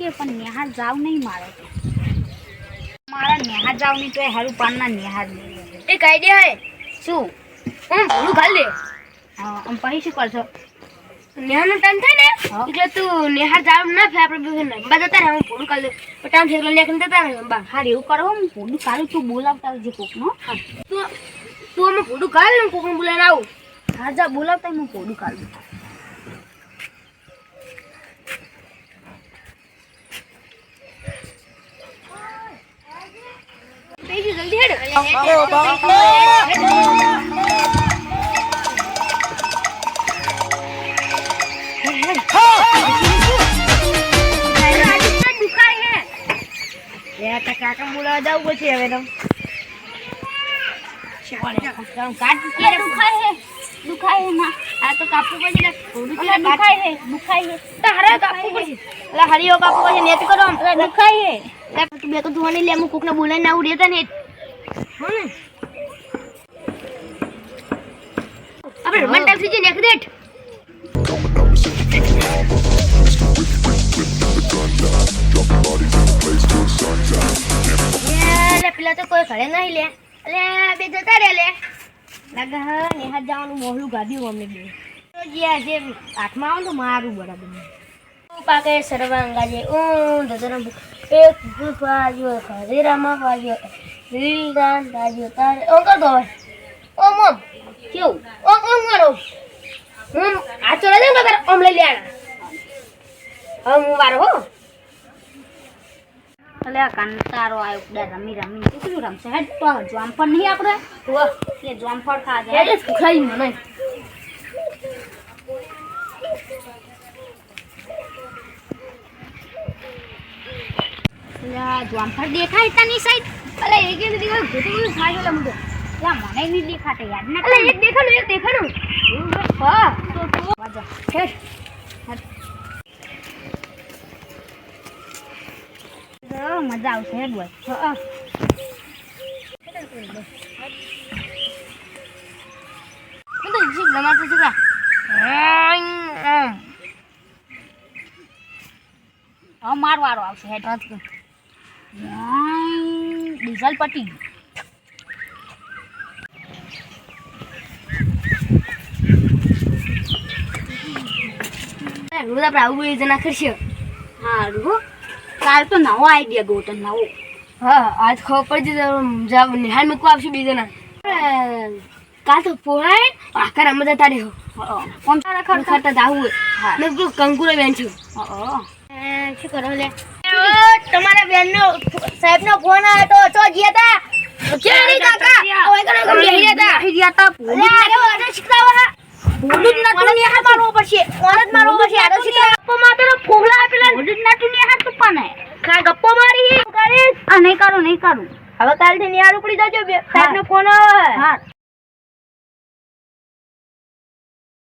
જાવ નહીં મારે મારા નેહા જાવ નહીં તો એ હારું પાનના નેહા જ લેજો. એક આઈડિયા હે શું? હું ભૂલું ખાલી લે હા, આમ પછી શું કરશો? નેહાનો ટાઈમ થાય ને એટલે તું નેહાર જાવ ના થાય આપણે બે નહીં બધા તારે હું ખાલી લે ટાઈમ થઈ ગયો નેકન જતા રહે બા હા એવું કરો હું ભૂલું કાઢું તું બોલાવતા જે કોકનો. હા. તું તું અમે ભૂલું કાઢ ને કોકને બોલાવીને આવું. હા જા બોલાવતા હું પોડું કાઢું. જલ્દી હેડ તો કાકા તો દુખાય હે દુખાય હે ના આ તો તો હરિયો કાપવું પડશે, નેત કરો દુખાય હે. બે તો જોવાની લે અમુક કોકને બોલાવીને આવું ને ને આપણે રમણ ટાઈમ થઈ જાય નેક દેટ લે પેલા તો કોઈ ઘરે નહીં લે અલે બે જતા રે લે લાગે હા નેહાત જવાનું મોહલું ગાધ્યું અમને બે તો જે આજે હાથમાં આવે ને તો મારું બરાબર પાકે સર્વાંગા જે ઊં દદરમ એક ગુફાજો ખરેરામાં વાજો રીલદાન દાજો તારે ઓમ તો ઓ મમ કેવું? ઓ કોણ કરો. હું આ ચોરા દે ને ઓમ લઈ લે આના. હવે હું વારો હો. એટલે આ કંટાળો આવ્યો બધા રમી રમી કેટલું રમશે. હેડ તો જોમફળ નહીં આપણે? એ જોમફળ ખા જાય. હેડ ખાઈ મને એટલે આ દેખાય તની સાઈડ? અલે એક એક દિવસ ઘૂંટી ખાઈ ગયેલો મુદ્દો એટલે મને નહીં દેખાતા યાદ ના અલે એક દેખાડું એક દેખાડું. હા તો તો. વાજા હેડ મજા આવશે હેડ બોલ. હા હું. તો જીક લમાતું છું કા હવે મારો વારો આવશે હેડ. ડીઝલ પટી ગયું રોજ આપણે આવું બે જણા કરશે. સારું હો. કાલ તો નવો આઈડિયા ગોતો નવો. હા આજ ખબર પડી જશે નિહાલ મૂકવા આવશે બે જણા કાલ તો પોળાય. આખા રમત તારી રહ્યો કોણ તારા ખર ખરતા જાવું હા. મેં કંકુરો બેન છું. હા. શું કરો લે? તમારા બેનનો સાહેબનો ફોન આવ્યો તો ચો ગયા તા? ક્યાં કાકા? ઓય કનો કમ ગયા તા ગયા તા? અરે અરે અરે શીખડાવા હા. જ નતું ઓને હાથ મારવો પડશે? ઓને જ મારવો પડશે? આડો શીખડા ગપ્પો મારતો ફોગલા આપેલા ભૂલું જ નતું ને ગપ્પો મારી આ નહીં કરું નહીં કરું. હવે કાલથી નિહાળ ઉપડી જજો સાહેબ સાહેબનો ફોન આવે. હા.